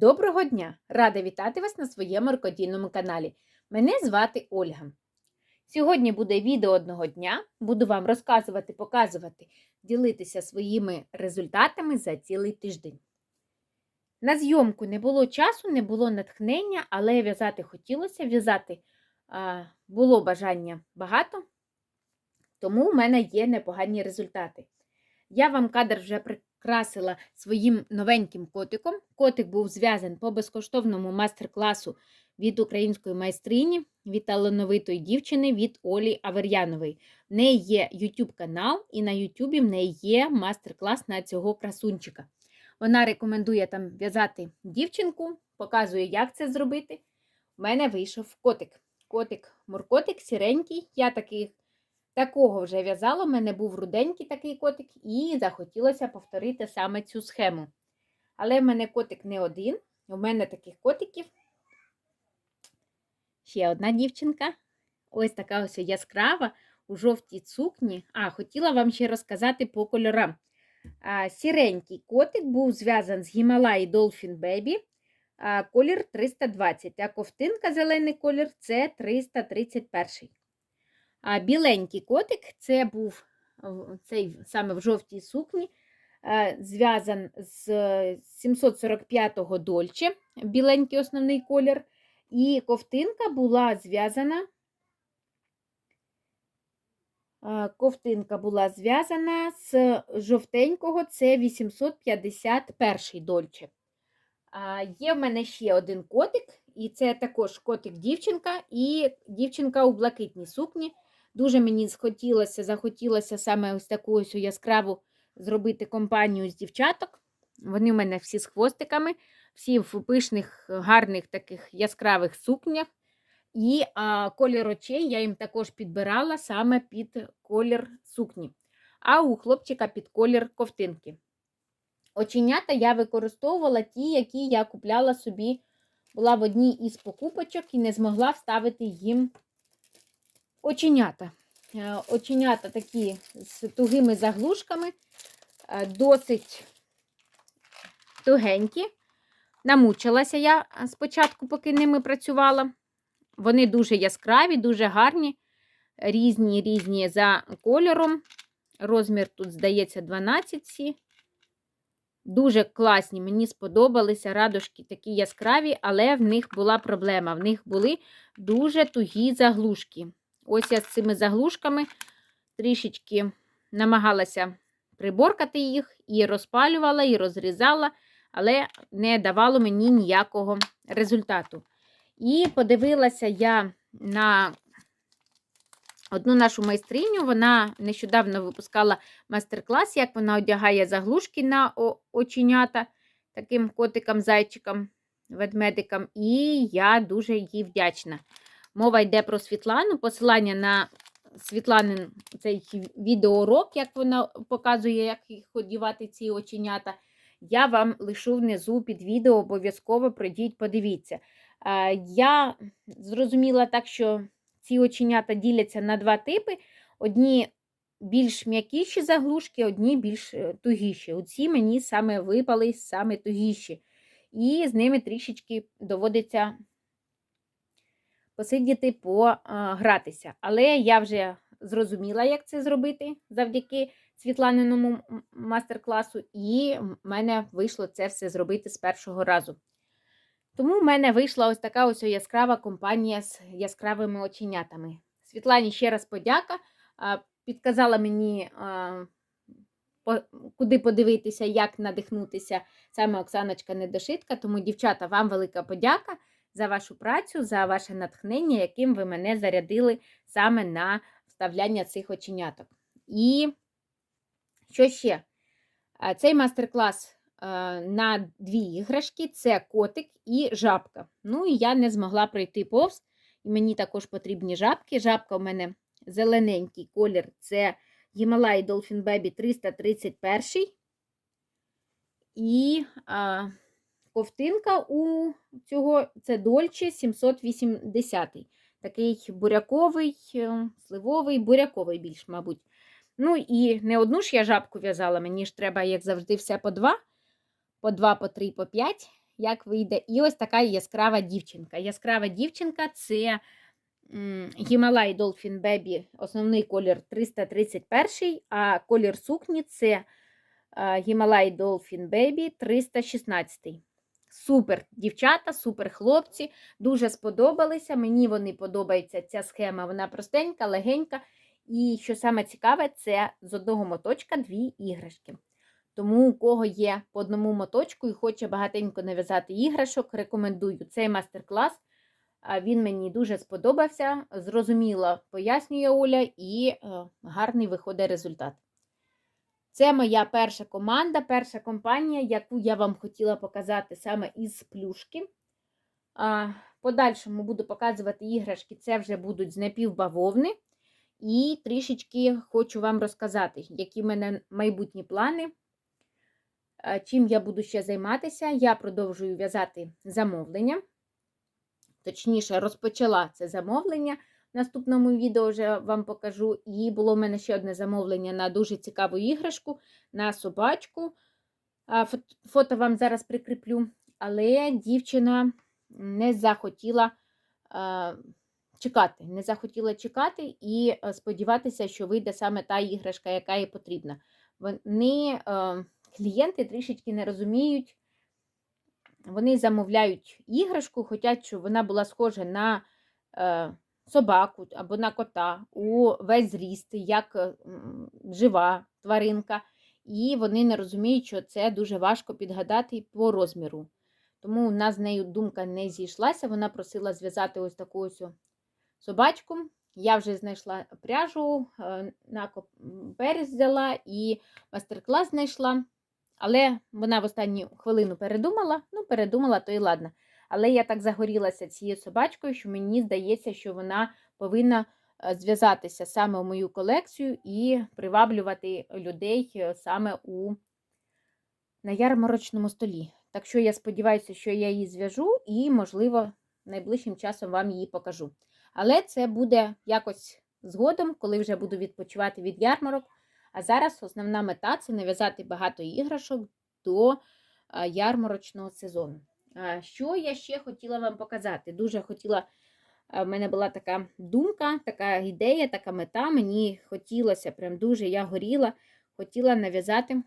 Доброго дня! Рада вітати вас на своєму рукодільному каналі. Мене звати Ольга. Сьогодні буде відео одного дня. Буду вам розказувати, показувати, ділитися своїми результатами за цілий тиждень. На зйомку не було часу, не було натхнення, але в'язати хотілося. В'язати було бажання багато, тому в мене є непогані результати. Я вам кадр вже прикрасила своїм новеньким котиком. Котик був зв'язаний по безкоштовному майстер-класу від української майстрині, від талановитої дівчини від Олі Авер'янової. В неї є YouTube канал, і на YouTube в неї є майстер-клас на цього красунчика. Вона рекомендує там в'язати дівчинку, показує, як це зробити. У мене вийшов котик. Котик-муркотик, сіренький. Я таких Такого вже в'язала, в мене був руденький такий котик, і захотілося повторити саме цю схему. Але в мене котик не один, у мене таких котиків. Ще одна дівчинка. Ось така ось яскрава у жовтій сукні. А, хотіла вам ще розказати по кольорам. А, Сіренький котик був зв'язаний з Гімалаї Dolphin Baby. Колір 320, а ковтинка зелений колір це 331. А біленький котик це був цей саме в жовтій сукні, зв'язан з 745-го дольче, біленький основний колір, і ковтинка була зв'язана. Ковтинка була зв'язана з жовтенького, це 851 дольче. Є в мене ще один котик, і це також котик-дівчинка, і дівчинка у блакитній сукні. Дуже мені схотілося, захотілося саме ось таку ось яскраву зробити компанію з дівчаток. Вони в мене всі з хвостиками, всі в пишних, гарних таких яскравих сукнях. І а, колір очей я їм також підбирала саме під колір сукні, а у хлопчика під колір ковтинки. Оченята я використовувала ті, які я купляла собі, була в одній із покупочок і не змогла вставити їм оченята. Е, оченята такі з тугими заглушками, е, досить тугенькі. Намучилася я спочатку, поки ними працювала. Вони дуже яскраві, дуже гарні, різні різні за кольором. Розмір тут, здається, 12 сі. Дуже класні, мені сподобалися радужки такі яскраві, але в них була проблема. В них були дуже тугі заглушки. Ось я з цими заглушками трішечки намагалася приборкати їх, і розпалювала, і розрізала, але не давало мені ніякого результату. І подивилася я на одну нашу майстриню, вона нещодавно випускала майстер-клас, як вона одягає заглушки на оченята таким котикам-зайчикам, ведмедикам, і я дуже їй вдячна. Мова йде про Світлану. Посилання на Світланин цей відеоурок, як вона показує, як одівати ці оченята. Я вам лишу внизу під відео, обов'язково пройдіть, подивіться. Я зрозуміла так, що ці оченята діляться на два типи: одні більш м'якіші заглушки, одні більш е, тугіші. Оці мені саме випали саме тугіші. І з ними трішечки доводиться посидіти, погратися. Але я вже зрозуміла, як це зробити завдяки Світланиному мастер-класу, і в мене вийшло це все зробити з першого разу. Тому в мене вийшла ось така ось яскрава компанія з яскравими оченятами. Світлані ще раз подяка. Підказала мені, куди подивитися, як надихнутися саме Оксаночка Недошитка. Тому, дівчата, вам велика подяка за вашу працю, за ваше натхнення, яким ви мене зарядили саме на вставляння цих оченяток. І що ще? Цей мастер-клас на дві іграшки це котик і жабка. Ну, і я не змогла пройти повз, і мені також потрібні жабки. Жабка у мене зелененький колір це Himalaya Dolphin Baby 331. І ковтинка у цього це Дольче 780 Такий буряковий, е, сливовий, буряковий більш, мабуть. Ну і не одну ж я жабку в'язала, мені ж треба, як завжди, все по два, по два, по три, по п'ять. як вийде. І ось така яскрава дівчинка. Яскрава дівчинка це Himalaya Dolphin Baby, основний колір 331, а колір сукні це а, Himalaya Dolphin Baby 316. Супер дівчата, супер хлопці. Дуже сподобалися. Мені вони подобаються. Ця схема, вона простенька, легенька. І що саме цікаве, це з одного моточка дві іграшки. Тому, у кого є по одному моточку і хоче багатенько нав'язати іграшок, рекомендую цей майстер-клас. Він мені дуже сподобався. Зрозуміло пояснює Оля, і е, гарний виходить результат. Це моя перша команда, перша компанія, яку я вам хотіла показати саме із плюшки. А, подальшому буду показувати іграшки, це вже будуть з напівбавовни. І трішечки хочу вам розказати, які в мене майбутні плани, чим я буду ще займатися. Я продовжую в'язати замовлення. Точніше, розпочала це замовлення. Наступному відео вже вам покажу. І було в мене ще одне замовлення на дуже цікаву іграшку, на собачку. Фото вам зараз прикріплю. Але дівчина не захотіла чекати. Не захотіла чекати і е, сподіватися, що вийде саме та іграшка, яка їй потрібна. Вони, е, клієнти трішечки не розуміють. Вони замовляють іграшку, хочуть, щоб вона була схожа на е, собаку або на кота у весь зріст, як е, жива тваринка. І вони не розуміють, що це дуже важко підгадати по розміру. Тому у нас з нею думка не зійшлася. Вона просила зв'язати ось таку ось собачку. Я вже знайшла пряжу, е, на коп- взяла і майстер-клас знайшла. Але вона в останню хвилину передумала. Ну, передумала, то і ладно. Але я так загорілася цією собачкою, що мені здається, що вона повинна е, зв'язатися саме в мою колекцію і приваблювати людей е, саме у на ярмарочному столі. Так що я сподіваюся, що я її зв'яжу і, можливо, найближчим часом вам її покажу. Але це буде якось згодом, коли вже буду відпочивати від ярмарок. А зараз основна мета це нав'язати багато іграшок до ярмарочного сезону. Що я ще хотіла вам показати? Дуже хотіла, в мене була така думка, така ідея, така мета. Мені хотілося, прям дуже я горіла, хотіла нав'язати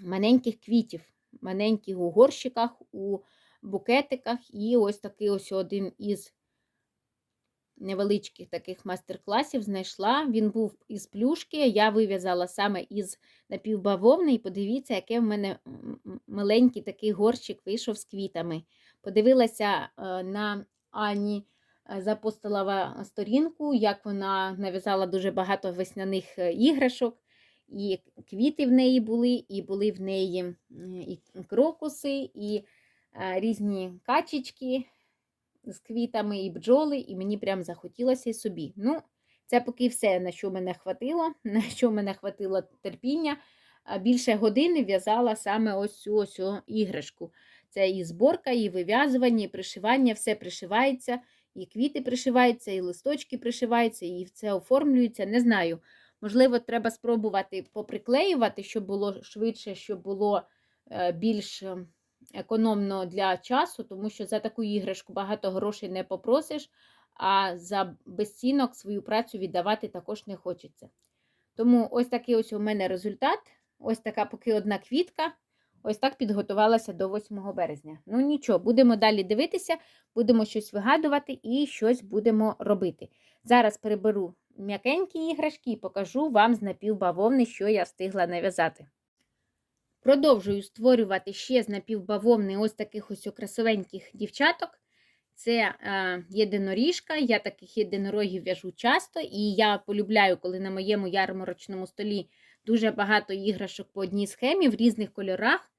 маленьких квітів, маленьких у горщиках, у букетиках. І ось такий ось один із невеличких таких майстер-класів знайшла. Він був із плюшки. Я вив'язала саме із напівбавовни. І подивіться, який в мене м- м- миленький такий горщик вийшов з квітами. Подивилася е, на Ані е, Запостолова сторінку, як вона нав'язала дуже багато весняних е, іграшок. І квіти в неї були, і були в неї і крокуси, і різні качечки з квітами і бджоли, і мені прям захотілося і собі. Ну, це поки все, на що мене хватило, на що мене хватило терпіння. Більше години в'язала саме ось цю ось о іграшку. Це і зборка, і вив'язування, і пришивання, все пришивається, і квіти пришиваються, і листочки пришиваються, і це оформлюється. Не знаю. Можливо, треба спробувати поприклеювати, щоб було швидше, щоб було е, більш е, економно для часу, тому що за таку іграшку багато грошей не попросиш, а за безцінок свою працю віддавати також не хочеться. Тому ось такий ось у мене результат. Ось така поки одна квітка. Ось так підготувалася до 8 березня. Ну нічого, будемо далі дивитися, будемо щось вигадувати і щось будемо робити. Зараз переберу м'якенькі іграшки і покажу вам з напівбавовни, що я встигла нав'язати. Продовжую створювати ще з напівбавовни ось таких ось красивеньких дівчаток. Це е, єдиноріжка, я таких єдинорогів в'яжу часто, і я полюбляю, коли на моєму ярмарочному столі дуже багато іграшок по одній схемі в різних кольорах.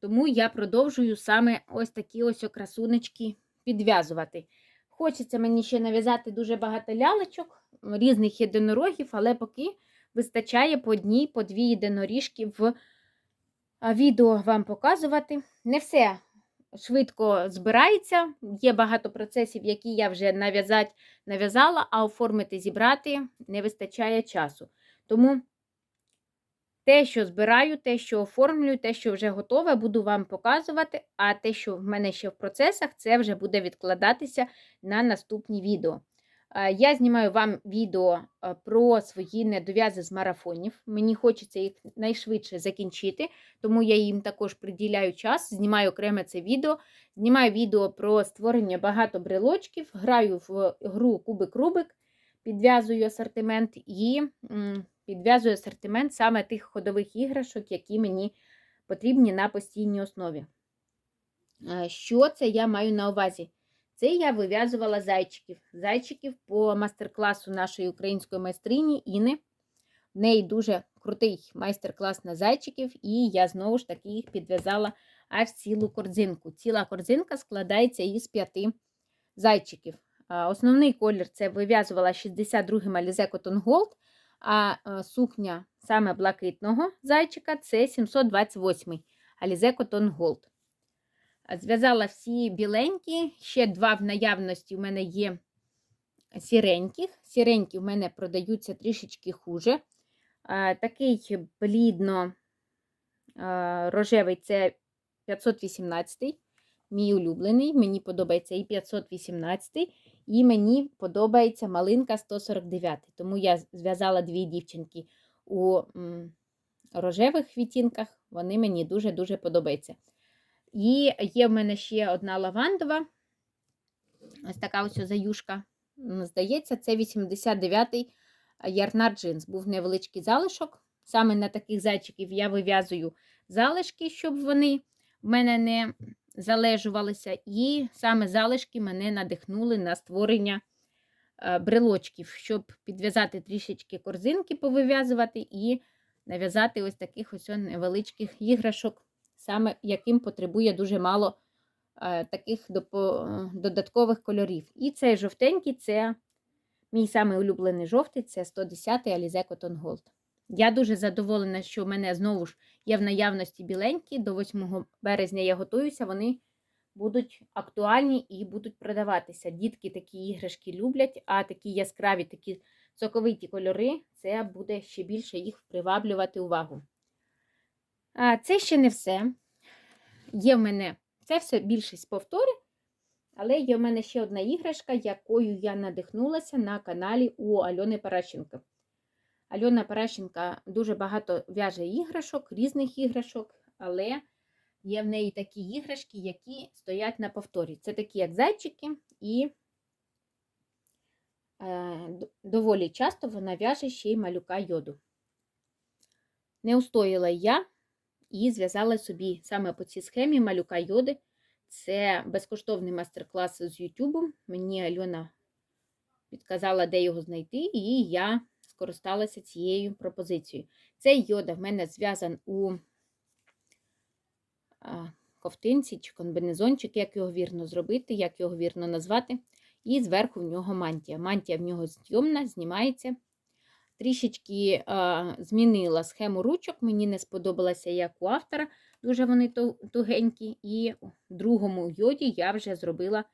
Тому я продовжую саме ось такі ось красунечки підв'язувати. Хочеться мені ще нав'язати дуже багато лялечок, різних єдинорогів, але поки вистачає по одній, по дві єдиноріжки в відео вам показувати. Не все швидко збирається. Є багато процесів, які я вже нав'язати нав'язала, а оформити, зібрати не вистачає часу. Тому Те, що збираю, те, що оформлюю, те, що вже готове, буду вам показувати. А те, що в мене ще в процесах, це вже буде відкладатися на наступні відео. Я знімаю вам відео про свої недов'язи з марафонів. Мені хочеться їх найшвидше закінчити, тому я їм також приділяю час, знімаю окреме це відео. Знімаю відео про створення багато брелочків, граю в гру Кубик-Рубик, підв'язую асортимент і підв'язую асортимент саме тих ходових іграшок, які мені потрібні на постійній основі. Що це я маю на увазі? Це я вив'язувала зайчиків. Зайчиків по мастер-класу нашої української майстрині Іни. В неї дуже крутий майстер-клас на зайчиків, і я знову ж таки їх підв'язала аж цілу корзинку. Ціла корзинка складається із п'яти зайчиків. Основний колір це вив'язувала 62-м Alize Cotton Gold, а е, сукня саме блакитного зайчика це 728-й Alize Cotton Gold. Зв'язала всі біленькі, ще два в наявності у мене є сіреньких. Сіренькі в мене продаються трішечки хуже. Такий блідно-рожевий це 518, мій улюблений. Мені подобається і 518, і мені подобається малинка 149. Тому я зв'язала дві дівчинки у рожевих відтінках. Вони мені дуже-дуже подобаються. І є в мене ще одна лавандова. Ось така ось заюшка. Здається, це 89-й ярнар джинс. Був невеличкий залишок. Саме на таких зайчиків я вив'язую залишки, щоб вони в мене не залежувалися. І саме залишки мене надихнули на створення е, брелочків, щоб підв'язати трішечки корзинки, повив'язувати і нав'язати ось таких ось невеличких іграшок, саме яким потребує дуже мало е, таких допо- додаткових кольорів. І цей жовтенький це мій самий улюблений жовтий це 110-й Alize Cotton Gold. Я дуже задоволена, що в мене знову ж є в наявності біленькі. До 8 березня я готуюся, вони будуть актуальні і будуть продаватися. Дітки такі іграшки люблять, а такі яскраві, такі соковиті кольори, це буде ще більше їх приваблювати увагу. А це ще не все. Є в мене це все більшість повтори, але є в мене ще одна іграшка, якою я надихнулася на каналі у Альони Паращенко. Альона Паращенка дуже багато в'яже іграшок, різних іграшок, але є в неї такі іграшки, які стоять на повторі. Це такі, як зайчики, і е, доволі часто вона в'яже ще й малюка йоду. Не устояла я і зв'язала собі саме по цій схемі малюка йоди. Це безкоштовний майстер-клас з YouTube. Мені Альона підказала, де його знайти, і я скористалася цією пропозицією. Цей йода в мене зв'язан у ковтинці чи комбінезончик, як його вірно зробити, як його вірно назвати. І зверху в нього мантія. Мантія в нього зйомна, знімається. Трішечки змінила схему ручок, мені не сподобалося, як у автора. Дуже вони тугенькі. І в другому йоді я вже зробила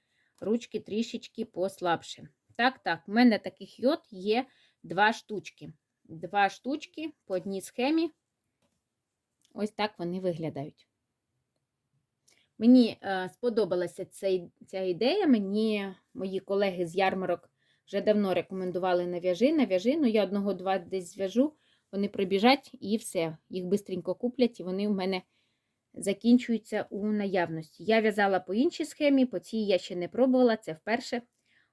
ручки трішечки послабше. Так, так, в мене таких йод є два штучки. Два штучки по одній схемі. Ось так вони виглядають. Мені е, сподобалася ця ідея. Мені мої колеги з ярмарок вже давно рекомендували нав'яжи, нав'яжи. Ну, я одного-два десь зв'яжу, вони прибіжать і все. Їх швидко куплять, і вони в мене закінчуються у наявності. Я в'язала по іншій схемі, по цій я ще не пробувала, це вперше.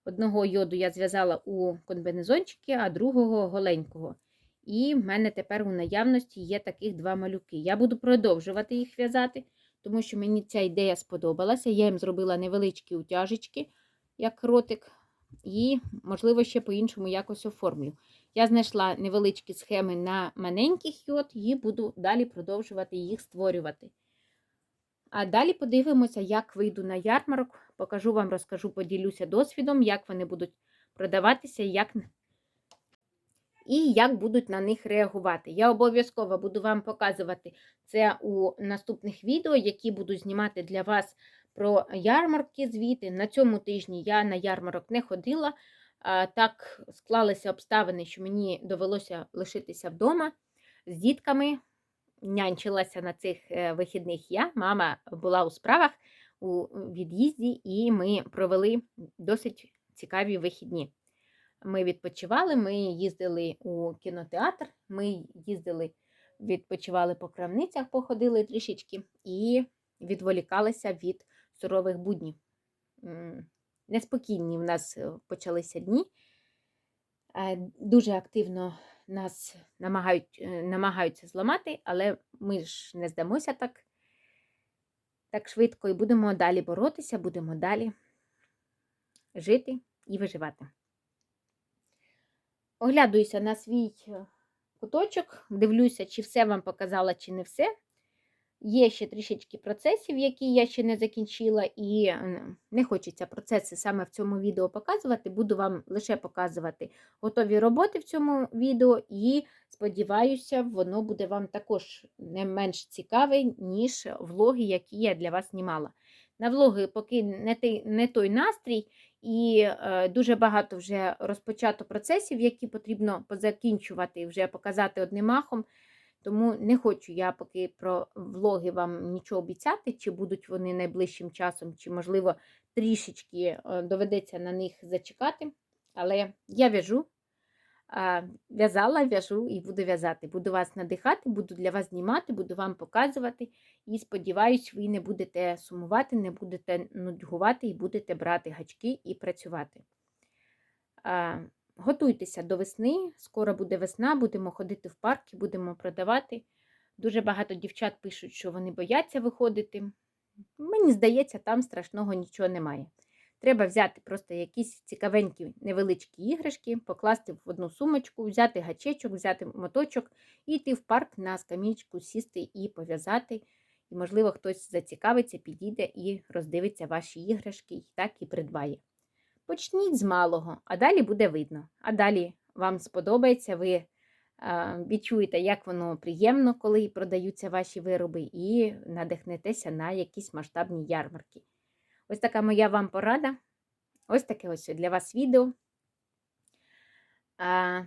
Одного йоду я зв'язала у комбінезончики, а другого голенького. І в мене тепер у наявності є таких два малюки. Я буду продовжувати їх в'язати, тому що мені ця ідея сподобалася. Я їм зробила невеличкі утяжечки, як ротик, і, можливо, ще по-іншому якось оформлю. Я знайшла невеличкі схеми на маленьких йод і буду далі продовжувати їх створювати. А далі подивимося, як вийду на ярмарок. Покажу вам, розкажу, поділюся досвідом, як вони будуть продаватися, як... і як будуть на них реагувати. Я обов'язково буду вам показувати це у наступних відео, які буду знімати для вас про ярмарки звіти. На цьому тижні я на ярмарок не ходила. Так склалися обставини, що мені довелося лишитися вдома з дітками. нянчилася на цих е, вихідних я. Мама була у справах у від'їзді, і ми провели досить цікаві вихідні. Ми відпочивали, ми їздили у кінотеатр, ми їздили, відпочивали по крамницях, походили трішечки і відволікалися від сурових буднів. Неспокійні в нас е, почалися дні. Е, Дуже активно нас намагають, е, намагаються зламати, але ми ж не здамося так, так швидко і будемо далі боротися, будемо далі жити і виживати. Оглядуюся на свій куточок, дивлюся, чи все вам показала, чи не все. Є ще трішечки процесів, які я ще не закінчила, і е, не хочеться процеси саме в цьому відео показувати. Буду вам лише показувати готові роботи в цьому відео, і сподіваюся, воно буде вам також не менш цікаве, ніж влоги, які я для вас знімала. На влоги поки не той, не той настрій, і е, дуже багато вже розпочато процесів, які потрібно позакінчувати і вже показати одним махом. Тому не хочу я поки про влоги вам нічого обіцяти, чи будуть вони найближчим часом, чи, можливо, трішечки е, доведеться на них зачекати. Але я в'яжу, в'язала, в'яжу і буду в'язати. Буду вас надихати, буду для вас знімати, буду вам показувати. І сподіваюсь, ви не будете сумувати, не будете нудьгувати і будете брати гачки і працювати. Готуйтеся до весни, скоро буде весна, будемо ходити в парки, будемо продавати. Дуже багато дівчат пишуть, що вони бояться виходити. Мені здається, там страшного нічого немає. Треба взяти просто якісь цікавенькі невеличкі іграшки, покласти в одну сумочку, взяти гачечок, взяти моточок і йти в парк на скамічку, сісти і пов'язати. І, можливо, хтось зацікавиться, підійде і роздивиться ваші іграшки, і так і придбає. Почніть з малого, а далі буде видно. А далі вам сподобається, ви а, відчуєте, як воно приємно, коли продаються ваші вироби, і надихнетеся на якісь масштабні ярмарки. Ось така моя вам порада. Ось таке ось для вас відео. А,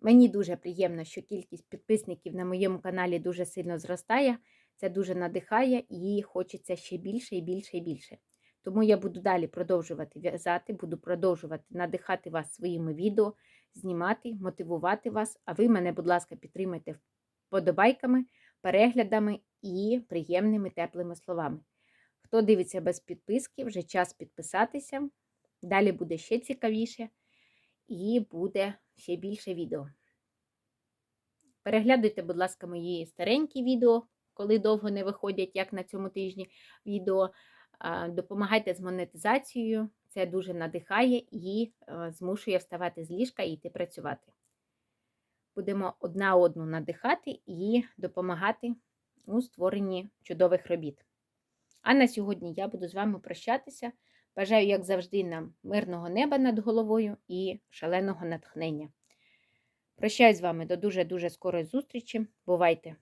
мені дуже приємно, що кількість підписників на моєму каналі дуже сильно зростає. Це дуже надихає і хочеться ще більше і більше і більше. Тому я буду далі продовжувати в'язати, буду продовжувати надихати вас своїми відео, знімати, мотивувати вас. А ви мене, будь ласка, підтримайте вподобайками, переглядами і приємними теплими словами. Хто дивиться без підписки, вже час підписатися. Далі буде ще цікавіше і буде ще більше відео. Переглядуйте, будь ласка, мої старенькі відео, коли довго не виходять, як на цьому тижні відео. Допомагайте з монетизацією, це дуже надихає і змушує вставати з ліжка і йти працювати. Будемо одна одну надихати і допомагати у створенні чудових робіт. А на сьогодні я буду з вами прощатися. Бажаю, як завжди, нам мирного неба над головою і шаленого натхнення. Прощаюсь з вами до дуже-дуже скорої зустрічі. Бувайте!